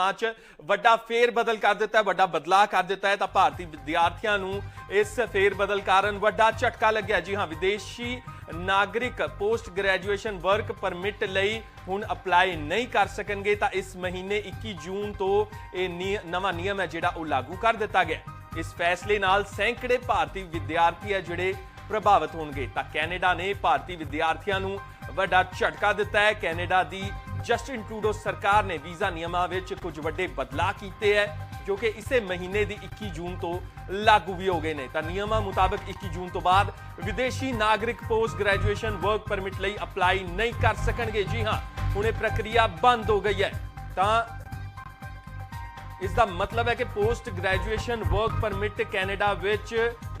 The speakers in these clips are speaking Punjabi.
ਚ ਵੱਡਾ ਫੇਰ ਬਦਲ ਕਰ ਦਿੱਤਾ ਵੱਡਾ ਬਦਲਾਅ ਕਰ ਦਿੱਤਾ ਹੈ, ਤਾਂ ਭਾਰਤੀ ਵਿਦਿਆਰਥੀਆਂ ਨੂੰ ਇਸ ਫੇਰ ਬਦਲ ਕਾਰਨ ਵੱਡਾ ਝਟਕਾ ਲੱਗਿਆ ਜੀ ਹਾਂ, ਵਿਦੇਸ਼ੀ ਨਾਗਰਿਕ ਪੋਸਟ ਗ੍ਰੈਜੂਏਸ਼ਨ ਵਰਕ ਪਰਮਿਟ ਲਈ ਹੁਣ ਅਪਲਾਈ ਨਹੀਂ ਕਰ ਸਕਣਗੇ, ਤਾਂ ਇਸ ਮਹੀਨੇ 21 ਜੂਨ ਤੋਂ ਇਹ ਨਿਯ- ਨਵਾਂ ਨਿਯਮ ਹੈ ਜਿਹੜਾ ਉਹ ਲਾਗੂ ਕਰ ਦਿੱਤਾ ਗਿਆ ਇਸ ਫੈਸਲੇ ਨਾਲ ਸੈਂਕੜੇ ਭਾਰਤੀ ਵਿਦਿਆਰਥੀ ਹੈ ਜਿਹੜੇ ਪ੍ਰਭਾਵਿਤ ਹੋਣਗੇ, ਤਾਂ ਕੈਨੇਡਾ ਨੇ ਭਾਰਤੀ ਵਿਦਿਆਰਥੀਆਂ ਨੂੰ ਵੱਡਾ ਝਟਕਾ ਦਿੱਤਾ ਹੈ। ਕੈਨੇਡਾ ਦੀ ਜਸਟਿਨ ਟਰੂਡੋ ਸਰਕਾਰ ਨੇ ਵੀਜ਼ਾ ਨਿਯਮਾਂ ਵਿੱਚ ਕੁਝ ਵੱਡੇ ਬਦਲਾਅ ਕੀਤੇ ਹੈ ਜੋ ਕਿ ਇਸੇ ਮਹੀਨੇ ਦੀ 21 ਜੂਨ ਤੋਂ ਲਾਗੂ ਵੀ ਹੋ ਗਏ ਨੇ ਤਾਂ ਨਿਯਮਾਂ ਮੁਤਾਬਕ 21 ਜੂਨ ਤੋਂ ਬਾਅਦ ਵਿਦੇਸ਼ੀ ਨਾਗਰਿਕ ਪੋਸਟ ਗ੍ਰੈਜੂਏਸ਼ਨ ਵਰਕ ਪਰਮਿਟ ਲਈ ਅਪਲਾਈ ਨਹੀਂ ਕਰ ਸਕਣਗੇ ਜੀ ਹਾਂ ਹੁਣ ਇਹ ਪ੍ਰਕਿਰਿਆ ਬੰਦ ਹੋ ਗਈ ਹੈ ਤਾਂ ਇਸ ਦਾ ਮਤਲਬ ਹੈ ਕਿ post graduation work permit Canada ਵਿੱਚ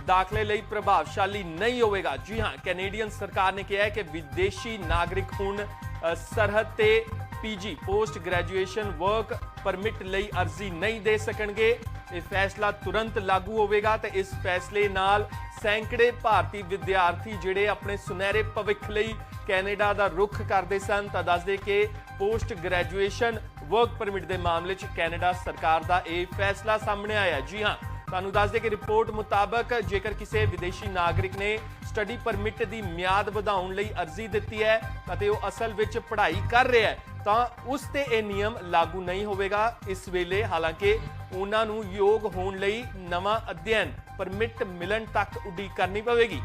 ਦਾਖਲੇ ਲਈ ਪ੍ਰਭਾਵਸ਼ਾਲੀ ਨਹੀਂ ਹੋਵੇਗਾ ਜੀ ਹਾਂ ਕੈਨੇਡੀਅਨ ਸਰਕਾਰ ਨੇ ਕਿਹਾ ਹੈ ਕਿ ਵਿਦੇਸ਼ੀ ਨਾਗਰਿਕ ਹੁਣ ਅ, ਸਰਹੱਦ ਤੇ PG, post graduation work permit ਲਈ ਅਰਜ਼ੀ ਨਹੀਂ ਦੇ ਸਕਣਗੇ। ਇਹ ਫੈਸਲਾ ਤੁਰੰਤ ਲਾਗੂ ਹੋਵੇਗਾ ਤੇ ਇਸ ਫੈਸਲੇ ਨਾਲ ਸੈਂਕੜੇ ਭਾਰਤੀ ਵਿਦਿਆਰਥੀ ਜਿਹੜੇ ਆਪਣੇ ਸੁਨਹਿਰੇ ਭਵਿੱਖ ਲਈ ਕੈਨੇਡਾ ਦਾ ਰੁਖ ਕਰਦੇ ਸਨ, ਤਾਂ ਦੱਸਦੇ ਕਿ ਪੋਸਟ ਗ੍ਰੈਜੂਏਸ਼ਨ ਵਰਕ ਪਰਮਿਟ ਦੇ ਮਾਮਲੇ 'ਚ ਕੈਨੇਡਾ ਸਰਕਾਰ ਦਾ ਇਹ ਫੈਸਲਾ ਸਾਹਮਣੇ ਆਇਆ। ਜੀ ਹਾਂ ਤੁਹਾਨੂੰ ਦੱਸ ਦੇ ਕਿ ਰਿਪੋਰਟ ਮੁਤਾਬਕ ਜੇਕਰ ਕਿਸੇ ਵਿਦੇਸ਼ੀ ਨਾਗਰਿਕ ਨੇ ਸਟੱਡੀ ਪਰਮਿਟ ਦੀ ਮਿਆਦ ਵਧਾਉਣ ਲਈ ਅਰਜ਼ੀ ਦਿੱਤੀ ਹੈ ਅਤੇ ਉਹ ਅਸਲ ਵਿੱਚ ਪੜ੍ਹਾਈ ਕਰ ਰਿਹਾ ਹੈ, ਤਾਂ ਉਸ ਤੇ ਇਹ ਨਿਯਮ ਲਾਗੂ ਨਹੀਂ ਹੋਵੇਗਾ। ਇਸ ਵੇਲੇ ਹਾਲਾਂਕਿ ਉਹਨਾਂ ਨੂੰ ਯੋਗ ਹੋਣ ਲਈ ਨਵਾਂ ਅਧਿਐਨ ਪਰਮਿਟ ਮਿਲਣ ਤੱਕ ਉਡੀਕ ਕਰਨੀ ਪਵੇਗੀ।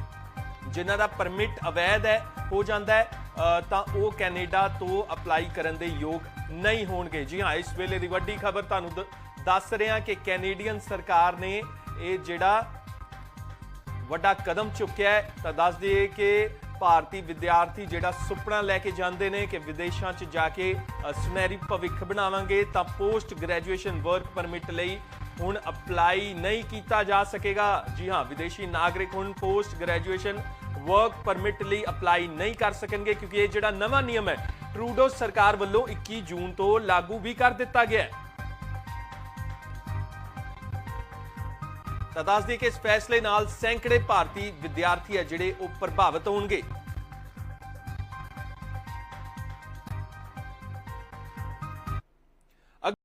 ਜਿਨ੍ਹਾਂ ਦਾ ਪਰਮਿਟ ਅਵੈਧ ਹੈ, ਹੋ ਜਾਂਦਾ ਹੈ ਤਾਂ ਉਹ ਕੈਨੇਡਾ ਤੋਂ ਅਪਲਾਈ ਕਰਨ ਦੇ ਯੋਗ ਨਹੀਂ ਹੋਣਗੇ। ਜੀ ਹਾਂ, ਇਸ ਵੇਲੇ ਦੀ ਵੱਡੀ ਖਬਰ ਤੁਹਾਨੂੰ ਦ- ਦੱਸ ਰਿਹਾ ਕਿ ਕੈਨੇਡੀਅਨ ਸਰਕਾਰ ਨੇ ਇਹ ਜਿਹੜਾ ਵੱਡਾ ਕਦਮ ਚੁੱਕਿਆ ਹੈ, ਤਾਂ ਦੱਸ ਦਈਏ ਕਿ ਭਾਰਤੀ ਵਿਦਿਆਰਥੀ ਜਿਹੜਾ ਸੁਪਨਾ ਲੈ ਕੇ ਜਾਂਦੇ ਨੇ ਕਿ ਵਿਦੇਸ਼ਾਂ 'ਚ ਜਾ ਕੇ ਸੁਨਹਿਰੀ ਭਵਿੱਖ ਬਣਾਵਾਂਗੇ, ਤਾਂ ਪੋਸਟ ਗ੍ਰੈਜੂਏਸ਼ਨ ਵਰਕ ਪਰਮਿਟ ਲਈ ਹੁਣ ਅਪਲਾਈ ਨਹੀਂ ਕੀਤਾ ਜਾ ਸਕੇਗਾ। ਜੀ ਹਾਂ, ਵਿਦੇਸ਼ੀ ਨਾਗਰਿਕ ਹੁਣ ਪੋਸਟ ਗ੍ਰੈਜੂਏਸ਼ਨ ਵਰਕ ਪਰਮਿਟ ਲਈ ਅਪਲਾਈ ਨਹੀਂ ਕਰ ਸਕਣਗੇ, ਕਿਉਂਕਿ ਇਹ ਜਿਹੜਾ ਨਵਾਂ ਨਿਯਮ ਹੈ, ਟਰੂਡੋ ਸਰਕਾਰ ਵੱਲੋਂ 21 ਜੂਨ ਤੋਂ ਲਾਗੂ ਵੀ ਕਰ ਦਿੱਤਾ ਗਿਆ ਹੈ। ਤਾਂ ਦੱਸ ਦਈਏ ਕਿ ਇਸ ਫੈਸਲੇ ਨਾਲ ਸੈਂਕੜੇ ਭਾਰਤੀ ਵਿਦਿਆਰਥੀ ਹੈ ਜਿਹੜੇ ਉਹ ਪ੍ਰਭਾਵਿਤ ਹੋਣਗੇ।